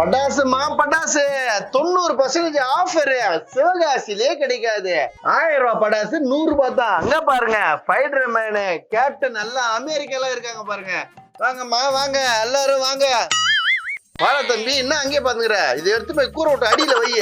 பட்டாசுமா பட்டாசு. தொண்ணூறு percentage offer சிவகாசிலே கிடைக்காது. ஆயிரம் ரூபாய் பட்டாசு நூறு ரூபாய் தான். அங்க பாருங்க ஃபைடர் மேனு கேப்டன் எல்லாம் அமெரிக்கால இருக்காங்க பாருங்க. வாங்கம்மா வாங்க எல்லாரும் வாங்க. வாழ தம்பி என்ன அங்கேயே பாத்துக்கிற? இதை எடுத்து போய் கூரை விட்டு அடியில வை.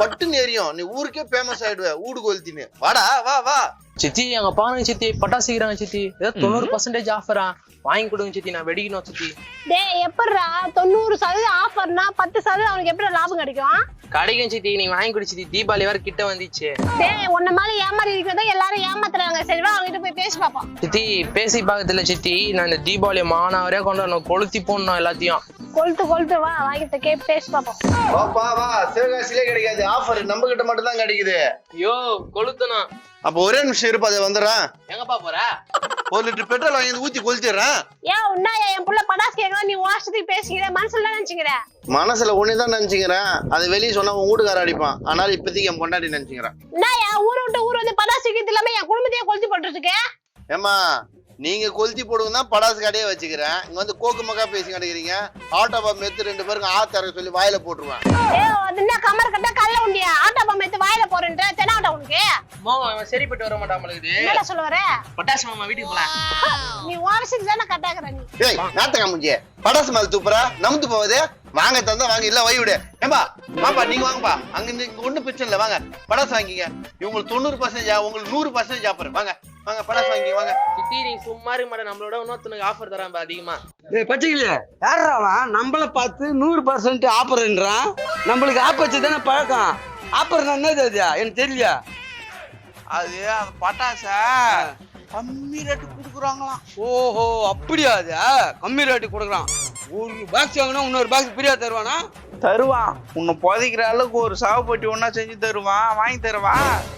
பட்டுன்னு எரியும். நீ ஊருக்கே ஃபேமஸ் ஆயிடுவ ஊடு கொளுத்தின்னு. வாடா வா வா. சித்தி அங்க பாருங்க சித்தி பட்டாசு செய்யறாங்க சித்தி. ஏதோ தொண்ணூறு பர்சன்டேஜ் ஆஃபரா வாங்கி கொடுங்க சித்தி நான் வெடிக்கணும் சித்தி. டேய் எப்படிடா? தொண்ணூறு சதவீதம் ஆஃபர்னா பத்து சதவீதம் அவனுக்கு எப்படி லாபம் கிடைக்கும்? கிடைக்கும் சித்தி நீ வாங்கி கொடு சித்தி. தீபாவளி வேற கிட்ட வந்துச்சு. டேய் உன்ன மாதிரி ஏமாறி இருக்கிறத எல்லாரும் ஏமாத்துறாங்க. சரிவா அவங்ககிட்ட போய் பேசி பார்ப்போம் சித்தி பேசி பார்க்கறதுல சித்தி. நான் இந்த தீபாவளி மானாவரே கொண்டாடணும் கொளுத்தி போடணும் எல்லாத்தையும். கொளுத்து கொளுத்து வா வாங்கிட்டு கே பேசி பார்ப்போம். வாப்பா வா சிவகாசிலே கிடைக்காது. ஆஃபர் நம்ம கிட்ட மட்டும் தான் கிடைக்குது. ஐயோ கொளுத்தணும் அப்ப ஒரே நிமிஷம் இருப்பா அதை வந்துடுறேன் எங்கப்பா போற? ஒரு லிட்டர் பெட்ரோல் வாங்கி வந்து ஊத்தி கொளுத்திடுறேன் ஏன் உன்னா என் புள்ள படாஸ் கேட்கலாம் நீ வாசத்துக்கு பேசிக்கிற? மனசுல தான் நினைச்சுக்கிற? மனசுல ஒண்ணு தான் நினைச்சுக்கிறேன் அது வெளியே சொன்னா உன் வீட்டுக்கார அடிப்பான். அதனால இப்போதைக்கு என் பொண்டாட்டி நினைச்சுக்கிறேன் நான் என் ஊரை விட்டு ஊர் வந்து படாஸ் வைக்கிறது இல்லாம என் குடும்பத்தையே கொளுத்தி போட்டுருக்கு ஏமா நீங்க கொளுத்தி போடுங்க தான் படாசு கடையே வச்சுக்கிறேன். இங்க வந்து கோக்கு மக்கா பேசி கிடைக்கிறீங்க ஆட்டோ பாம் எடுத்து ரெண்டு பேருக்கு ஆத்தர சொல்லி வாயில போட்டுருவேன். என்ன கமர் கட்ட கல்ல உண்டியா? ஆட்டோ பம்பு எடுத்து வாயில போறேன்ற தெனாவட்டா உனக்கு? மாமா அவன் சரிப்பட்டு வர மாட்டான் என்னடா சொல்ல வர? பட்டாசு மாமா வீட்டுக்கு போலாம். நீ வாரசுக்கு தானே கட்டாக்குற நீ. ஏய் நாத்தக்கா முஞ்சிய படாசு மேல தூப்புறா நமுத்து போகுது. வாங்க தந்தா வாங்க. இல்ல வை விடு. ஏம்பா வாப்பா நீங்க வாங்கப்பா. அங்க இங்க ஒண்ணும் பிரச்சனை இல்ல. வாங்க படாசு வாங்கிங்க இவங்களுக்கு தொண்ணூறு பர்சன்டேஜ் உங்களுக்கு நூறு பர்சன்டேஜ் ஆஃபர் வாங்க. வாங்க படாசு வாங்கிங்க வாங்க. சித்தி நீ சும்மா இருக்க மாட்டேன். நம்மளோட இன்னொருத்தனுக்கு ஆஃபர் தரான் பா அதிகமா. ஏய் பச்சைக்கிளியே யாரா அவன்? நம்மள பார்த்து நூறு பர்சன்ட் ஆப்பர்ன்றான் நம்மளுக்கு ஆப் வச்சு தானே பழக்கம் ஆப்பர்னா என்னது அது? எனக்கு தெரியலையா. அது அந்த பட்டாச. கம்மி ரேட்டு கொடுக்குறாங்களாம். ஓஹோ அப்படியா அது? கம்மி ரேட்டு கொடுக்குறான். ஒரு பாக்ஸ் வாங்கினா இன்னொரு பாக்ஸ் ஃப்ரீயா தருவானா? தருவான். உன்னை புதைக்கிற அளவுக்கு ஒரு சாவுப்பட்டி ஒன்னா செஞ்சு தருவான். வாங்கி தருவா.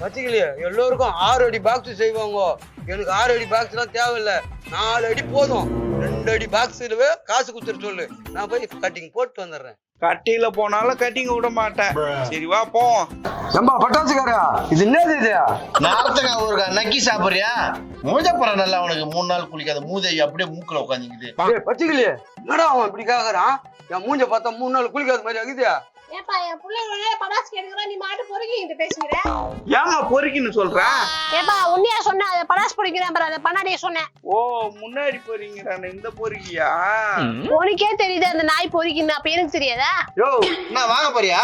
பச்சைக்கிளியே எல்லோருக்கும் ஆறு அடி பாக்ஸ் செய்வாங்க. எனக்கு ஆறு அடி பாக்ஸ்லாம் தேவையில்ல. நாலு அடி போதும். ரெண்டு அடி பாக்ஸ்லவே காசு கொடுத்துட்டு சொல்லு. நான் போய் கட்டிங் போட்டு வந்துடுறேன். கட்டியில போனாலும் கட்டிங்க விட மாட்டேன். சரி வா போவோம். ஏம்பா பட்டாசுக்காரா? இது என்னது இது? நார்த்தக்கா ஒரு நக்கி சாப்பிடுறியா? மூஞ்சப்பறம் நல்லா உனக்கு மூணு நாள் குளிக்காத மூதை அப்படியே மூக்குல உட்காந்துக்குது ஏய் பச்சைக்கிளியே என்னடா அவன் இப்படி கேக்குறான்? என் மூஞ்ச பார்த்தா மூணு நாள் குளிக்காத மாதிரி ஆகுது. ஏப்பா என் பிள்ளைங்க படாஸ் கேட்கிறா நீ மாட்டு பொறுக்கிட்டு பேசுகிற ஏங்க பொறுக்கின்னு சொல்ற? ஏப்பா உன்னையா சொன்ன? அதை படாஸ் பிடிக்கிறேன் பாரு அதை பண்ணாடியே சொன்னேன் ஓ முன்னாடி போறீங்க இந்த பொறுக்கியா? உனக்கே தெரியுது அந்த நாய் பொறுக்கின்னு அப்ப எனக்கு தெரியாதா? யோ என்ன வாங்க போறியா?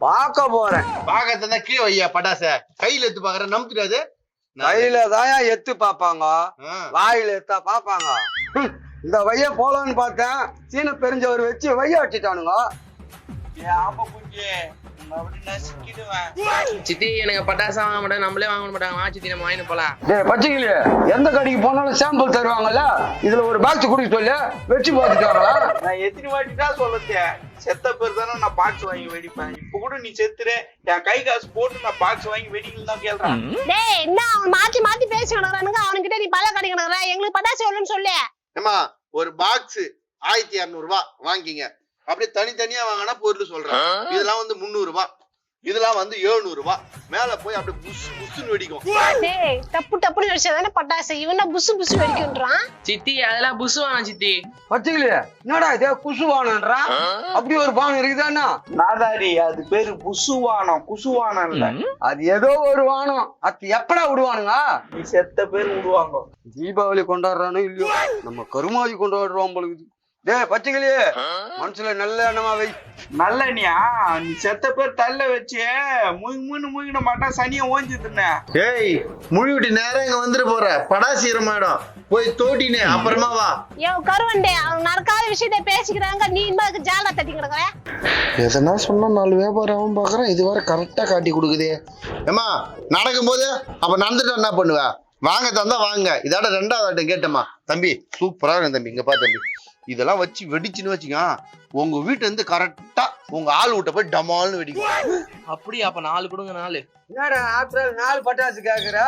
பார்க்க போறேன். பாக்க தந்தா கீழே வையா பட்டாச. கையில எடுத்து பாக்குற நம்பிடாது கையில தான் எத்து பாப்பாங்க ஆ. வாயில எத்தா பாப்பாங்க இந்த வைய போலான்னு பார்த்தேன். சீன பெருஞ்சவர் வச்சு வைய வச்சுட்டானுங்க சித்தி எனக்கு பட்டாசு வாங்க மாட்டேன் நம்மளே வாங்க மாட்டாங்க வா சித்தி நம்ம வாங்கிட்டு போலாம். டேய் பச்சைக்கிளி எந்த கடைக்கு போனாலும் சாம்பிள் தருவாங்கல்ல? இதுல ஒரு பாக்ஸ் குடிக்க சொல்லு. வச்சு பார்த்துட்டாங்களா நான் எத்தனை வாட்டி தான் சொல்லுது செத்த பேர் தானே நான் பாக்ஸ் வாங்கி வெடிப்பேன். இப்ப கூட நீ செத்துரு. என் கை காசு போட்டு நான் பாக்ஸ் வாங்கி வெடிக்கணும் தான் கேள்றேன். டேய் என்ன அவன் மாத்தி மாத்தி பேசி கிடக்குறானுங்க அவனுக்கிட்ட நீ பல கடை கிடக்குற எங்களுக்கு பட்டாசு எவ்வளவுன்னு சொல்லு. ஏமா ஒரு பாக்ஸ் ஆயிரத்தி இரநூறு ரூபாய் வாங்கிங்க. அப்படியே தனித்தனியா வாங்கினா பொருள் சொல்றேன் இதெல்லாம் வந்து முந்நூறு ரூபாய் இதெல்லாம் வந்து எழுநூறு ரூபாய் மேல போய் அப்படியே புஷ் புஷ்னு வெடிக்கும். டேய் டப்பு டப்புன்னு வெடிச்சதானே பட்டாசு? இவனா புசு புசு வெடிக்குன்றான் சித்தி அதெல்லாம் புசு வேணாம் சித்தி. பச்சைக்கிளி என்னடா இது? குசுவானன்றான் அப்படி ஒரு பானம் இருக்குதானா நாதாரி அது பேரு புசுவானம் குசுவானம் இல்ல அது ஏதோ ஒரு வானம். அது எப்படா விடுவானுங்க நீ செத்த பேர் விடுவாங்க தீபாவளி கொண்டாடுறானோ இல்லையோ? நம்ம கருமாதி கொண்டாடுறோம் பொழுது டேய் பச்சைக்கிளி மனசுல நல்ல எண்ணமா வை. நல்லனியா நீ செத்த பேர் தள்ள வச்சு. முய் முன்னு முயின மாட்டா சனியா ஓஞ்சிதுன்னு ஏய் முழுவிட்டு நேரம் இங்க வந்துட்டு போற. படாசி ஈரமாயிடும் போய் தோட்டினே அப்புறமா வா. யோ கருவண்டே அவன் நடக்காத விஷயத்த பேசிக்கிறாங்க. நீ இன்னும் ஜாலா தட்டி கிடக்குற எதனா சொன்னா நாலு வியாபாரம் அவன் பாக்குறான். இது வரை கரெக்டா காட்டி கொடுக்குதே. ஏமா நடக்கும்போது அப்ப நடந்துட்டு என்ன பண்ணுவ? வாங்க தந்தா வாங்க. இதோட ரெண்டாவது ஆட்டம் கேட்டம்மா. தம்பி சூப்பரா இருக்கு தம்பி. இங்க பா தம்பி. இதெல்லாம் வச்சு வெடிச்சுன்னு வச்சுக்க. உங்க வீட்டு இருந்து கரெக்டா உங்க ஆள் விட்ட போய் டமால்னு வெடிக்கும். அப்படியா? அப்ப நாலு கொடுங்க நாலு. என்னடா ஆப்ரல் நாலு பட்டாசு கேக்குற?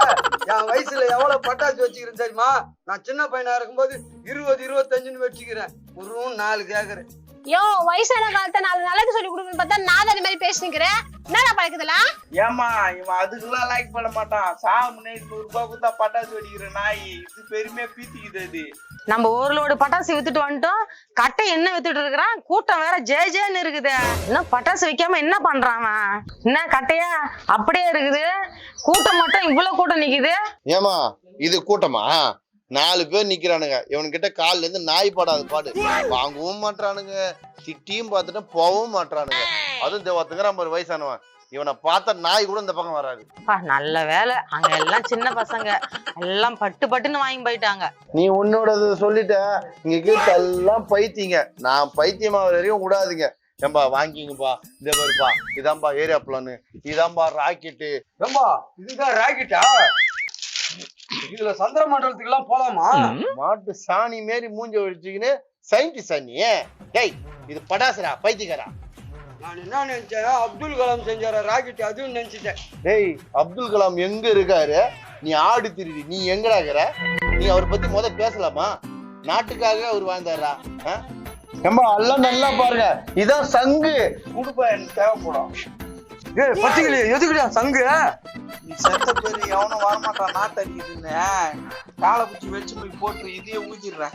என் வயசுல எவ்வளவு பட்டாசு வச்சுக்கிறேன் தெரியுமா? நான் சின்ன பையனா இருக்கும்போது இருபது இருபத்தஞ்சுன்னு வச்சுக்கிறேன். ஒரு நாலு கேக்குறேன். யோ வயசான காலத்தை நாலு நல்லது சொல்லி கொடுக்கணும்னு பார்த்தா நான் அந்த மாதிரி பேசி நிக்கிறேன் என்னடா பழக்கதெல்லாம் ஏமா இவன் அதுக்கெல்லாம் லைக் பண்ண மாட்டான். சா முன்னாடி நூறு ரூபாய் கொடுத்தா பட்டாசு வெடிக்கிற நாய். இது பெருமையா பீத்திக்குது அது. நம்ம ஒரு லோடு பட்டாசு வித்துட்டு வந்துட்டோம். கட்டை என்ன வித்துட்டு இருக்கிறான்? கூட்டம் வேற ஜே ஜேன்னு இருக்குது. இன்னும் பட்டாசு வைக்காம என்ன பண்றான்? என்ன கட்டையா? அப்படியே இருக்குது. கூட்டம் மட்டும் இவ்வளவு கூட்டம் நிக்குது. ஏமா இது கூட்டமா? நாலு பேர் நிக்கிறானுங்க. இவனுக்கிட்ட கால்ல இருந்து நாய் பாடாது பாடு. வாங்கவும் மாட்டானுங்க திட்டியும் பார்த்துட்டு போகவும் மாட்டானுங்க அதுவும் இந்த ஒருத்தங்கிறான் ஒரு வயசானவன். இவனை பார்த்தா நாய் கூட இந்த பக்கம் வராது. நல்ல வேலை. அங்க எல்லாம் சின்ன பசங்க. எல்லாம் பட்டு பட்டுன்னு வாங்கி போயிட்டாங்க. நீ உன்னோட சொல்லிட்ட இங்க கீழே எல்லாம் பைத்தியங்க. நான் பைத்தியமா வரையும் விடாதீங்க. ஏம்பா வாங்கிங்கப்பா. இந்த பாருப்பா. இதான்பா ஏரியா பிளானு இதான்பா ராக்கெட்டு. ஏம்பா இதுதான் ராக்கெட்டா? இதுல சந்திர மண்டலத்துக்கு எல்லாம் போலாமா மாட்டு சாணி மாரி மூஞ்ச ஒழிச்சுக்கின்னு சயின்டிஸ்டா நீ டேய் இது படாசுடா பைத்தியக்காரா. நான் என்ன நினைச்சேன் அப்துல் கலாம் செஞ்சார ராக்கெட் அதுவும் நினைச்சிட்டேன். டேய் அப்துல் கலாம் எங்க இருக்காரு? நீ ஆடு திருடி நீ எங்கடா இருக்கிற? நீ அவர் பத்தி முத பேசலாமா? நாட்டுக்காக அவர் வாழ்ந்தாரா? ஏம்பா எல்லாம் நல்லா பாருங்க. இதான் சங்கு. குடுப்பா எனக்கு தேவைப்படும். ஏய் பத்திகளே எதுக்குடா சங்கு? நீ செத்த பேரு எவனும் வரமாட்டான் நாத்தடிக்குதுன்னு காலை பிடிச்சி வச்சு போய் போட்டு இதையே ஊதிடுறேன்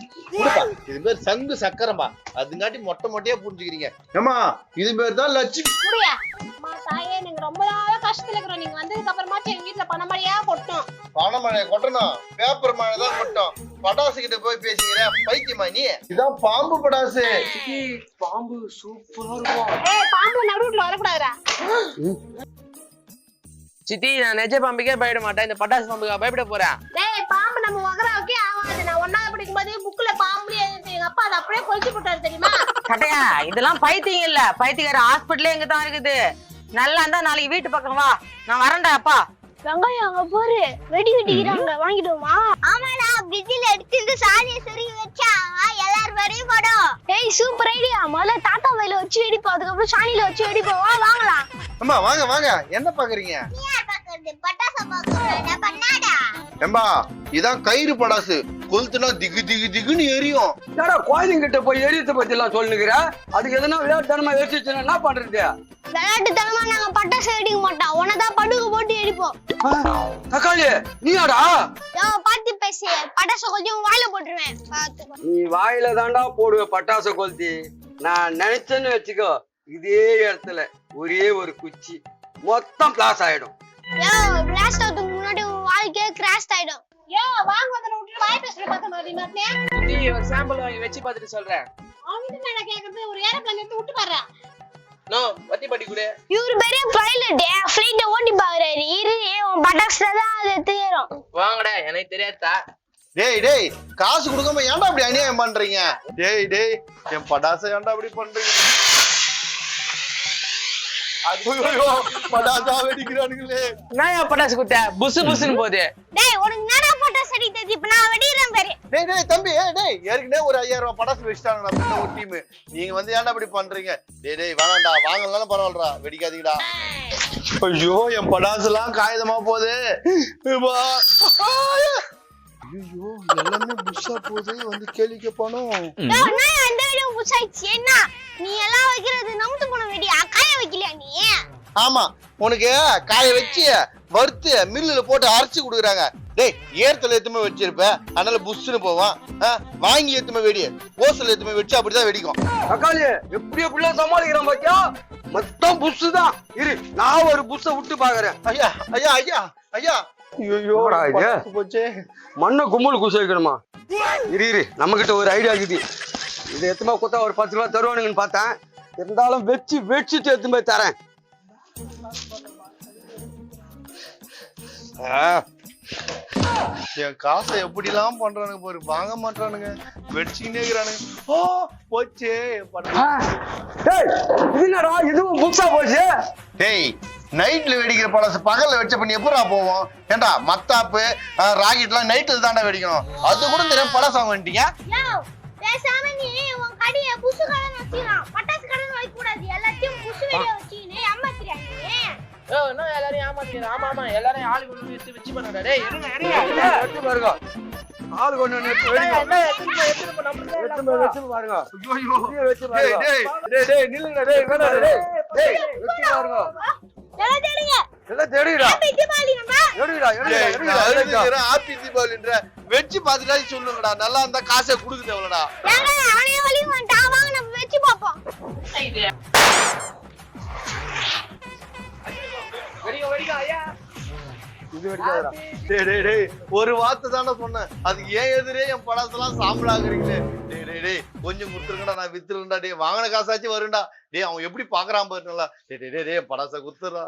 இது பேர் சங்கு சக்கரம்பா. அதுங்காட்டி மொட்டை மொட்டையா புரிஞ்சுக்கிறீங்க. ஏமா இது பேர் தான் லட்சுமி. குடியா அம்மா தாயே நீங்க ரொம்ப நாளா கஷ்டத்துல இருக்கிறோம். நீங்க வந்ததுக்கு அப்புறமாச்சும் எங்க வீட்டுல பணமழையா கொட்டும். பணமழை கொட்டணும். பேப்பர் மழை தான் கொட்டும். பட்டாசு கிட்ட போய் பேசிக்கிற? பைத்தியமா நீ? இதான் பாம்பு படாசு பாம்பு சூப்பரா இருக்கும். ஏய் பாம்பு நடுவுல வரக்கூடாதுடா. சித்தி நான் நெஜ பாம்புக்கே பயப்பட மாட்டேன். இந்த பட்டாசு பாம்புக்கா பயப்பட போறேன். டேய் பாம்பு நம்ம வகராவுக்கே ஆகாது நான் ஒன்னாவது படிக்கும் போது புக்ல பாம்பு எழுதி எங்க அப்பா அதை அப்படியே கொலிச்சு போட்டாரு தெரியுமா? கட்டையா இதெல்லாம் பைத்தியம் இல்ல. பைத்தியக்கார ஹாஸ்பிட்டலே எங்க தான் இருக்குது. நல்லா இருந்தா நாளைக்கு வீட்டு பக்கம் வா. நான் வரேன்டா அப்பா. வெங்காயம் அங்க போரு வெடி வெடிக்கிறாங்க. வாங்கிடுவோமா? ஆமாடா பிஜில எடுத்து சாலிய சரி வச்சா எல்லாரும் வரையும் படம். ஏய் சூப்பர் ஐடியா முதல்ல டாடா வயல வச்சு வெடிப்போம். அதுக்கப்புறம் சாணியில வச்சு வெடிப்போம். வா வாங்கலாம். அம்மா வாங்க வாங்க. என்ன பாக்குறீங்க? பட்டாசு பாக்குறேன் பண்ணாடா. ஏம்பா இதான் கயிறு படாசு கொளுத்துனா திகு திகு திகுன்னு எரியும். ஏடா குழந்தைங்கிட்ட போய் எரியத்தை பத்தி எல்லாம் சொல்லுங்கிற? அதுக்கு எதனா விளையாட்டுத்தனமா எரிச்சுச்சுன்னா என்ன பண்றது? விளையாட்டுத்தனமா நாங்க பட்டாசு வெடிக்க மாட்டோம். உனதான் படுகு போட்டு வெடிப்போம் தக்காளி நீயாடா? பாத்து பேசி. பட்டாசு கொஞ்சம் வாயில போட்டுருவேன். பாத்து நீ வாயில தாண்டா போடுவ பட்டாசு கொளுத்தி. நான் நினைச்சேன்னு வச்சுக்கோ இதே இடத்துல ஒரே ஒரு குச்சி. மொத்தம் பிளாஸ் ஆயிடும். பிளாஸ்ட் வாழ்க்கையே கிராஷ் ஆயிடும். யோ வாங்க வந்து விட்டு வாய் பேசுற பார்த்த மாதிரி மாட்டே சித்தி ஒரு சாம்பிள் வாங்கி வச்சு பார்த்துட்டு சொல்றேன் அவங்கிட்ட மேல கேக்குறது ஒரு ஏரோப்ளேன் எடுத்து விட்டு பாரு நோ வத்தி பட்டி கொடு. இவரு பெரிய பைலட் ஃப்ளைட்ட ஓட்டி பாக்குறாரு. இரு உன் பட்டாசுல தான் அது தேரும். வாங்கடா எனக்கு தெரியாதா டேய் டேய் காசு கொடுக்காம ஏன்டா அப்படி அநியாயம் பண்றீங்க? டேய் டேய் என் படாசை ஏன்டா அப்படி பண்றீங்க? ஐயோ படாசா வெடிக்கிறானுங்களே. நான் பட்டாசு குத்த புசு புசுன்னு போகுது டேய் உனக்கு என்னடா பட்டாசு அடி தெரிஞ்சு இப்ப நான் வெடிக்கிறேன் பாரு. டேய் டேய் தம்பி ஏய் டேய் ஏற்கனவே ஒரு ஐயாயிரம் ரூபாய் படாசு வச்சுட்டாங்க நம்ம ஒரு டீம் நீங்க வந்து ஏன்டா இப்படி பண்றீங்க? டேய் டேய் வேணாம்டா வாங்கலனாலும் பரவாயில்லடா வெடிக்காதீங்கடா. ஐயோ என் படாசுலாம் காகிதமா போகுது. ஐயோ எல்லாமே புஷ்ஷா போகுது வந்து கேள்வி கேட்பானோ? இந்த வீடியோ என்ன? நீ எல்லாம் வைக்கிறது நமுத்து போன வெடியா? காய வைக்கலையா நீ ஆமா உனக்கு காய வச்சு வறுத்து மில்லுல போட்டு அரைச்சு கொடுக்குறாங்க. டேய் ஏர்த்தல எத்துமே வச்சிருப்ப. அதனால புஷ்ஷுன்னு போவான். வாங்கி எத்துமே வெடி. ஓசல் எத்துமே வச்சு அப்படிதான் வெடிக்கும். தக்காளி எப்படி எப்படிலாம் சமாளிக்கிறான் பாத்தியா? மொத்தம் புஷ் தான் இரு நான் ஒரு புஷ்ஷ விட்டு பாக்குறேன். ஐயா ஐயா ஐயா ஐயா. மண்ணை கும்பல் குசு வைக்கணுமா இரு இரு நம்ம கிட்ட ஒரு ஐடியா இருக்குது. இது எத்தனை கொடுத்தா ஒரு பத்து ரூபா தருவானுங்கன்னு பார்த்தேன். இருந்தாலும் வச்சு வச்சுட்டு எடுத்து போய் தரேன். என் காசை எப்படிலாம் பண்றானுங்க பாரு வாங்க மாட்டானுங்க. வெடிச்சுக்கிட்டே இருக்கிறானுங்க. ஓ போச்சே என்னடா இதுவும் புக்ஸா போச்சு? டேய் நைட்ல வெடிக்கிற பழசு பகல்ல வெடிச்ச பண்ணி எப்படா போவோம்? ஏண்டா மத்தாப்பு ராக்கெட்லாம் நைட்ல தாண்டா வெடிக்கணும். அது கூட தெரியாம பழசம் வந்துட்டீங்க? யோ பேசாம நீ உன் கடைய புசு கடன் வச்சுக்கலாம். பட்டாசு கடன் வைக்க கூடாது எல்லாத்தையும் புசு வெடியா நீ ஓ என்ன எல்லாரையும் ஏமாத்தீங்க ஆமா ஆமா எல்லாரையும் ஆளு கொண்டு எடுத்து வச்சு பண்ணுடா டேய் இருங்க இருங்க எடுத்து பாருங்க. ஆளு கொண்டு வந்து எடுத்து. என்ன எடுத்து. வச்சு பாருங்க. ஐயோ. வச்சு டேய் பாருங்க. டேய் டேய் டேய். நில்லுங்க டேய் வேணாம் டேய் டேய். வச்சு பாருங்க. எல்லாம் தேடுங்க. எல்லாம் தேடிடா. எடுடா எடுடா எடுடா ஹாப்பி தீபாவளின்ற வெச்சு பார்த்துட்டா சொல்லுங்கடா நல்லா இருந்தா காசை கொடுக்க தேவலடா ஏங்க அவனே வழி வந்துட்டான் வாங்க நம்ம வச்சு இது வரைக்கும் டேய் ஒரு வார்த்தை தானே சொன்னேன். அது ஏன் எதிரே என் படத்தெல்லாம் சாம்பலாக்குறீங்களே ஆகுறீங்களே டேய் டேய் கொஞ்சம் கொடுத்துருங்கடா நான் வித்துருண்டா டேய் வாங்கின காசாச்சும் வருண்டா டேய் அவன் எப்படி பாக்குறான் பாருங்களா டே டேய் டேய் டேய் படாசை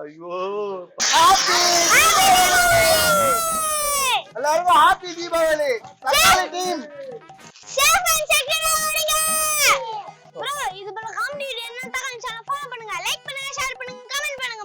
ஐயோ. எல்லாரும் ஹாப்பி தீபாவளி தக்காளி டீம் இது பண்ணுங்க லைக் பண்ணுங்க ஷேர் பண்ணுங்க கமெண்ட் பண்ணுங்க.